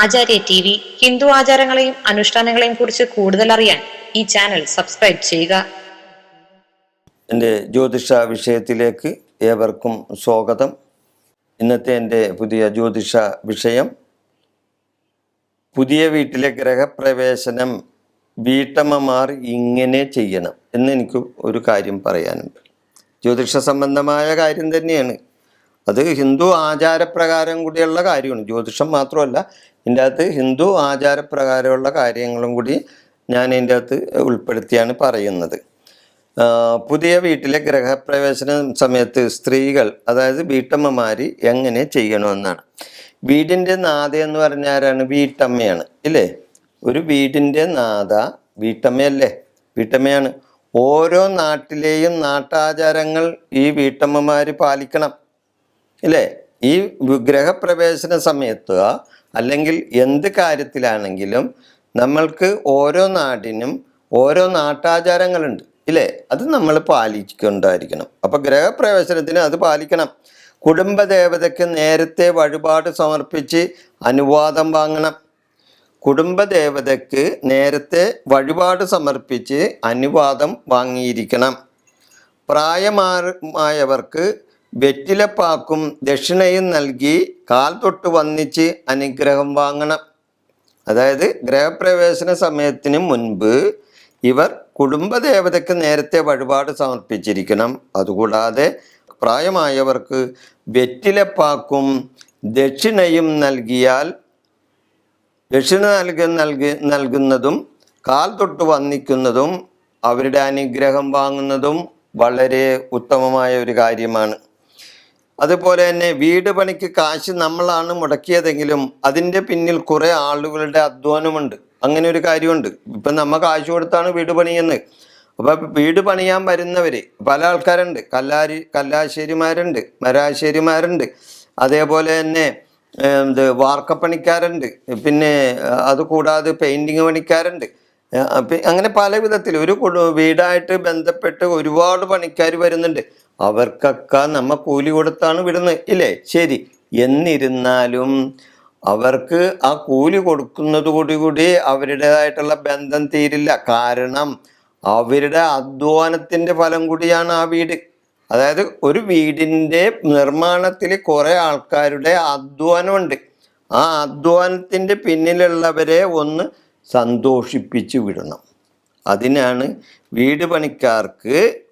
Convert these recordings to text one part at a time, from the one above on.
ആചാര്യ T V Hindu ആചാരങ്ങളെയും അനുഷ്ഠാനങ്ങളെയും കുറിച്ച് കൂടുതൽ അറിയാൻ ഈ ചാനൽ സബ്സ്ക്രൈബ് ചെയ്യുക. എന്റെ ജ്യോതിഷ വിഷയത്തിലേക്ക് ഏവർക്കും സ്വാഗതം. ഇന്നത്തെ എന്റെ പുതിയ ജ്യോതിഷ വിഷയം പുതിയ വീട്ടിലെ ഗ്രഹപ്രവേശനം വീട്ടമ്മമാർ ഇങ്ങനെ ചെയ്യണം എന്ന് എനിക്ക് ഒരു കാര്യം പറയാനുണ്ട്. ജ്യോതിഷ സംബന്ധമായ കാര്യം തന്നെയാണ്. അത് ഹിന്ദു ആചാരപ്രകാരം കൂടിയുള്ള കാര്യമാണ്. ജ്യോതിഷം മാത്രമല്ല ഇതിന്റെ അകത്ത് ഹിന്ദു ആചാരപ്രകാരമുള്ള കാര്യങ്ങളും കൂടി ഞാൻ ഇതിന്റെ അകത്ത് ഉൾപ്പെടുത്തിയാണ് പറയുന്നത്. പുതിയ വീട്ടിലെ ഗ്രഹപ്രവേശന സമയത്ത് സ്ത്രീകൾ അതായത് വീട്ടമ്മമാർ എങ്ങനെ ചെയ്യണമെന്നാണ്. വീടിന്റെ നാഥ എന്ന് പറഞ്ഞ ആരാണ്? വീട്ടമ്മയാണ് ഇല്ലേ? ഒരു വീടിന്റെ നാഥ വീട്ടമ്മയല്ലേ? വീട്ടമ്മയാണ്. ഓരോ നാട്ടിലെയും നാട്ടാചാരങ്ങൾ ഈ വീട്ടമ്മമാർ പാലിക്കണം ഇല്ലേ? ഈ ഗ്രഹപ്രവേശന സമയത്ത് അല്ലെങ്കിൽ എന്ത് കാര്യത്തിലാണെങ്കിലും നമ്മൾക്ക് ഓരോ നാടിനും ഓരോ നാട്ടാചാരങ്ങളുണ്ട് ഇല്ലേ? അത് നമ്മൾ പാലിക്കൊണ്ടായിരിക്കണം അപ്പം ഗ്രഹപ്രവേശനത്തിന് അത് പാലിക്കണം. കുടുംബദേവതയ്ക്ക് നേരത്തെ വഴിപാട് സമർപ്പിച്ച് അനുവാദം വാങ്ങണം. കുടുംബദേവതയ്ക്ക് നേരത്തെ വഴിപാട് സമർപ്പിച്ച് അനുവാദം വാങ്ങിയിരിക്കണം. പ്രായമായവർക്ക് വെറ്റിലപ്പാക്കും ദക്ഷിണയും നൽകി കാൽ തൊട്ട് വന്നിച്ച് അനുഗ്രഹം വാങ്ങണം. അതായത് ഗ്രഹപ്രവേശന സമയത്തിന് മുൻപ് ഇവർ കുടുംബദേവതയ്ക്ക് നേരത്തെ വഴിപാട് സമർപ്പിച്ചിരിക്കണം. അതുകൂടാതെ പ്രായമായവർക്ക് വെറ്റിലപ്പാക്കും ദക്ഷിണയും നൽകിയാൽ ദക്ഷിണ നൽക നൽകി നൽകുന്നതും കാൽ തൊട്ട് വന്നിക്കുന്നതും അവരുടെ അനുഗ്രഹം വാങ്ങുന്നതും വളരെ ഉത്തമമായ ഒരു കാര്യമാണ്. അതുപോലെ തന്നെ വീട് പണിക്ക് കാശ് നമ്മളാണ് മുടക്കിയതെങ്കിലും അതിന്റെ പിന്നിൽ കുറേ ആളുകളുടെ അധ്വാനമുണ്ട്. അങ്ങനെ ഒരു കാര്യമുണ്ട്. ഇപ്പം നമ്മ കാശ് കൊടുത്താണ് വീട് പണിയെന്ന് അപ്പം വീട് പണിയാൻ വരുന്നവർ പല ആൾക്കാരുണ്ട്. കല്ലാരി കല്ലാശ്ശേരിമാരുണ്ട് മരാശ്ശേരിമാരുണ്ട്. അതേപോലെ തന്നെ എന്ത് വാർക്കപ്പണിക്കാരുണ്ട്. പിന്നെ അത് കൂടാതെ പെയിന്റിങ് പണിക്കാരുണ്ട്. അങ്ങനെ പല വിധത്തിൽ ഒരു വീടായിട്ട് ബന്ധപ്പെട്ട് ഒരുപാട് പണിക്കാർ വരുന്നുണ്ട്. അവർക്കൊക്കെ നമ്മ കൂലി കൊടുത്താണ് വിടുന്നത് ഇല്ലേ? ശരി. എന്നിരുന്നാലും അവർക്ക് ആ കൂലി കൊടുക്കുന്നതോടുകൂടി അവരുടേതായിട്ടുള്ള ബന്ധം തീരില്ല. കാരണം അവരുടെ അധ്വാനത്തിന്റെ ഫലം കൂടിയാണ് ആ വീട്. അതായത് ഒരു വീടിന്റെ നിർമ്മാണത്തിൽ കുറേ ആൾക്കാരുടെ അധ്വാനമുണ്ട്. ആ അധ്വാനത്തിന്റെ പിന്നിലുള്ളവരെ ഒന്ന് സന്തോഷിപ്പിച്ച് വിടണം. അതിനാണ് വീട് പണിക്കാർക്ക്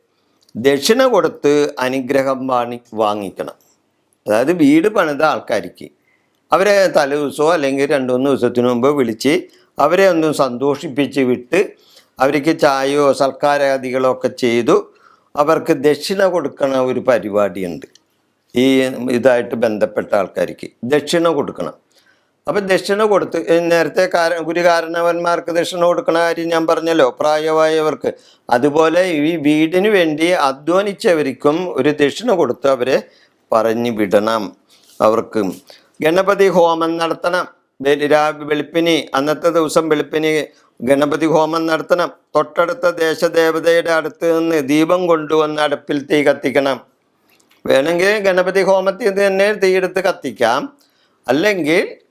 ദക്ഷിണ കൊടുത്ത് അനുഗ്രഹം വാങ്ങി വാങ്ങിക്കണം. അതായത് വീട് പണിത ആൾക്കാർക്ക് അവരെ തലേ ദിവസമോ അല്ലെങ്കിൽ രണ്ടു മൂന്ന് ദിവസത്തിന് മുമ്പ് വിളിച്ച് അവരെ ഒന്ന് സന്തോഷിപ്പിച്ച് വിട്ട് അവർക്ക് ചായയോ സൽക്കാരാദികളോ ഒക്കെ ചെയ്തു അവർക്ക് ദക്ഷിണ കൊടുക്കണ ഒരു പരിപാടിയുണ്ട്. ഈ ഇതായിട്ട് ബന്ധപ്പെട്ട ആൾക്കാർക്ക് ദക്ഷിണ കൊടുക്കണം. അപ്പം ദക്ഷിണ കൊടുത്ത് നേരത്തെ കാര ഗുരുകാരണവന്മാർക്ക് ദക്ഷിണ കൊടുക്കണ കാര്യം ഞാൻ പറഞ്ഞല്ലോ പ്രായമായവർക്ക്. അതുപോലെ ഈ വീടിന് വേണ്ടി അധ്വാനിച്ചവർക്കും ഒരു ദക്ഷിണ കൊടുത്ത് അവരെ പറഞ്ഞു വിടണം അവർക്ക്. ഗണപതി ഹോമം നടത്തണം. വെളുപ്പിന് അന്നത്തെ ദിവസം വെളുപ്പിന് ഗണപതി ഹോമം നടത്തണം. തൊട്ടടുത്ത ദേശദേവതയുടെ അടുത്ത് നിന്ന് ദീപം കൊണ്ടുവന്ന് അടുപ്പിൽ തീ കത്തിക്കണം. വേണമെങ്കിൽ ഗണപതി ഹോമത്തിൽ തന്നെ തീയെടുത്ത് കത്തിക്കാം. അല്ലെങ്കിൽ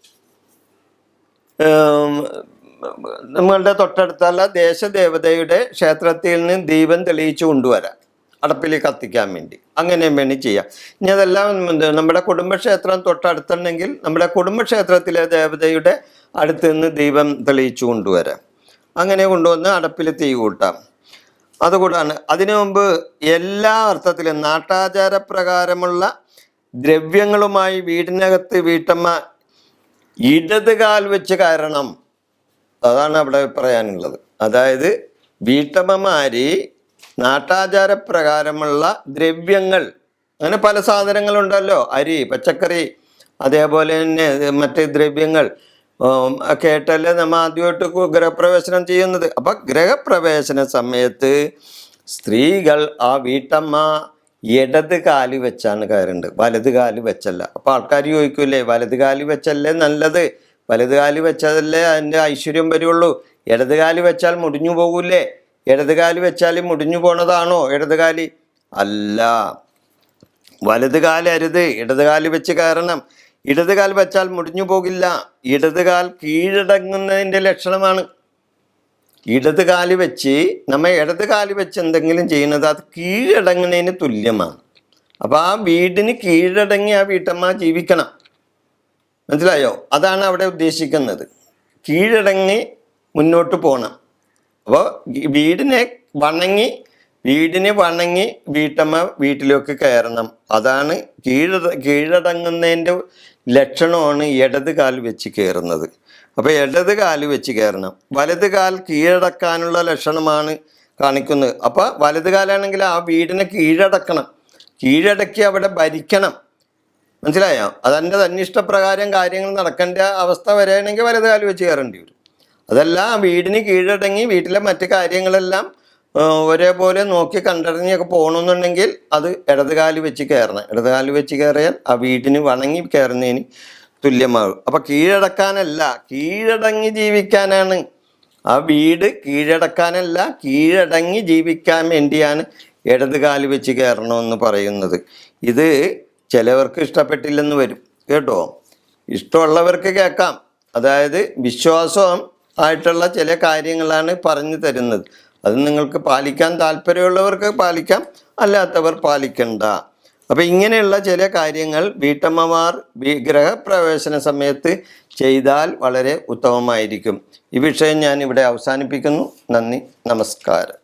നമ്മളുടെ തൊട്ടടുത്തുള്ള ദേശദേവതയുടെ ക്ഷേത്രത്തിൽ നിന്ന് ദീപം തെളിയിച്ചു കൊണ്ടുവരാം അടപ്പിൽ കത്തിക്കാൻ വേണ്ടി. അങ്ങനെയും വേണ്ടി ചെയ്യാം. ഇനി അതെല്ലാം നമ്മുടെ കുടുംബക്ഷേത്രം തൊട്ടടുത്തുണ്ടെങ്കിൽ നമ്മുടെ കുടുംബക്ഷേത്രത്തിലെ ദേവതയുടെ അടുത്ത് നിന്ന് ദീപം തെളിയിച്ചു കൊണ്ടുവരാം. അങ്ങനെ കൊണ്ടുവന്ന് അടപ്പിൽ തീ കൂട്ടാം. അതുകൂടാണ് അതിനു മുമ്പ് എല്ലാ അർത്ഥത്തിലും നാട്ടാചാരപ്രകാരമുള്ള ദ്രവ്യങ്ങളുമായി വീടിനകത്ത് വീട്ടമ്മ ഇടത് കാൽ വെച്ച് കയറണം. അതാണ് അവിടെ പറയാനുള്ളത്. അതായത് വീട്ടമ്മമാര് നാട്ടാചാരപ്രകാരമുള്ള ദ്രവ്യങ്ങൾ അങ്ങനെ പല സാധനങ്ങളുണ്ടല്ലോ അരി പച്ചക്കറി അതേപോലെ തന്നെ മറ്റ് ദ്രവ്യങ്ങൾ ഒക്കെ ആയിട്ടല്ലേ നമ്മൾ ആദ്യമായിട്ട് ഗ്രഹപ്രവേശനം ചെയ്യുന്നത്. അപ്പം ഗ്രഹപ്രവേശന സമയത്ത് സ്ത്രീകൾ ആ വീട്ടമ്മ ഇടത് കാൽ വെച്ചാണ് കയറേണ്ടത്. വലത് കാൽ വെച്ചല്ല. അപ്പം ആൾക്കാർ ചോദിക്കൂലേ വലത് കാൽ വെച്ചല്ലേ നല്ലത്? വലത് കാൽ വെച്ചതല്ലേ അതിന്റെ ഐശ്വര്യം വരുള്ളൂ? ഇടത് കാൽ വെച്ചാൽ മുടിഞ്ഞു പോകൂലേ ഇടത് കാൽ വെച്ചാൽ മുടിഞ്ഞു പോണതാണോ? ഇടത് കാൽ? അല്ല. വലത് കാൽ അരുത്. ഇടത് കാൽ വെച്ച് കയറണം. ഇടത് കാൽ വെച്ചാൽ മുടിഞ്ഞു പോകില്ല. ഇടത് കാൽ കീഴടങ്ങുന്നതിന്റെ ലക്ഷണമാണ്. ഇടത് കാൽ വെച്ച് നമ്മൾ ഇടത് കാൽ വെച്ച് എന്തെങ്കിലും ചെയ്യുന്നത് അത് കീഴടങ്ങുന്നതിന് തുല്യമാണ്. അപ്പോൾ ആ വീടിന് കീഴടങ്ങി ആ വീട്ടമ്മ ജീവിക്കണം. മനസ്സിലായോ? അതാണ് അവിടെ ഉദ്ദേശിക്കുന്നത്. കീഴടങ്ങി മുന്നോട്ട് പോകണം അപ്പോൾ വീടിനെ വണങ്ങി വീടിനെ വണങ്ങി വീട്ടമ്മ വീട്ടിലേക്ക് കയറണം. അതാണ് കീഴ കീഴടങ്ങുന്നതിന്റെ ലക്ഷണമാണ് ഇടത് കാൽ വെച്ച് കയറുന്നത്. അപ്പോൾ ഇടത് കാൽ വെച്ച് കയറണം. വലത് കാൽ കീഴടക്കാനുള്ള ലക്ഷണമാണ് കാണിക്കുന്നത്. അപ്പോൾ വലത് കാലാണെങ്കിൽ ആ വീടിനെ കീഴടക്കണം. കീഴടക്കി അവിടെ ഭരിക്കണം. മനസ്സിലായോ? അതെന്റെ തന്നിഷ്ടപ്രകാരം കാര്യങ്ങൾ നടക്കേണ്ട അവസ്ഥ വരികയാണെങ്കിൽ വലത് കാൽ വെച്ച് കയറേണ്ടി വരും. അതല്ല വീടിന് കീഴടങ്ങി വീട്ടിലെ മറ്റു കാര്യങ്ങളെല്ലാം ഒരേപോലെ നോക്കി കണ്ടറിഞ്ഞൊക്കെ പോകണമെന്നുണ്ടെങ്കിൽ അത് ഇടത് കാൽ വെച്ച് കയറണം. ഇടത് കാൽ വെച്ച് കയറിയാൽ ആ വീടിന് വണങ്ങി കയറുന്നതിന് തുല്യമാകും. അപ്പം കീഴടക്കാനല്ല കീഴടങ്ങി ജീവിക്കാനാണ്. ആ വീട് കീഴടക്കാനല്ല കീഴടങ്ങി ജീവിക്കാൻ വേണ്ടിയാണ് ഇടത് കാൽ വെച്ച് കയറണമെന്ന് പറയുന്നത്. ഇത് ചിലവർക്ക് ഇഷ്ടപ്പെട്ടില്ലെന്ന് വരും. കേട്ടോ? ഇഷ്ടമുള്ളവർക്ക് കേൾക്കാം. അതായത് വിശ്വാസം ആയിട്ടുള്ള ചില കാര്യങ്ങളാണ് പറഞ്ഞു തരുന്നത്. അത് നിങ്ങൾക്ക് പാലിക്കാൻ താല്പര്യമുള്ളവർക്ക് പാലിക്കാം അല്ലാത്തവർ പാലിക്കണ്ട. അപ്പം ഇങ്ങനെയുള്ള ചില കാര്യങ്ങൾ വീട്ടമ്മമാർ ഗ്രഹപ്രവേശന സമയത്ത് ചെയ്താൽ വളരെ ഉത്തമമായിരിക്കും. ഈ വിഷയം ഞാൻ ഇവിടെ അവസാനിപ്പിക്കുന്നു. നന്ദി നമസ്കാരം.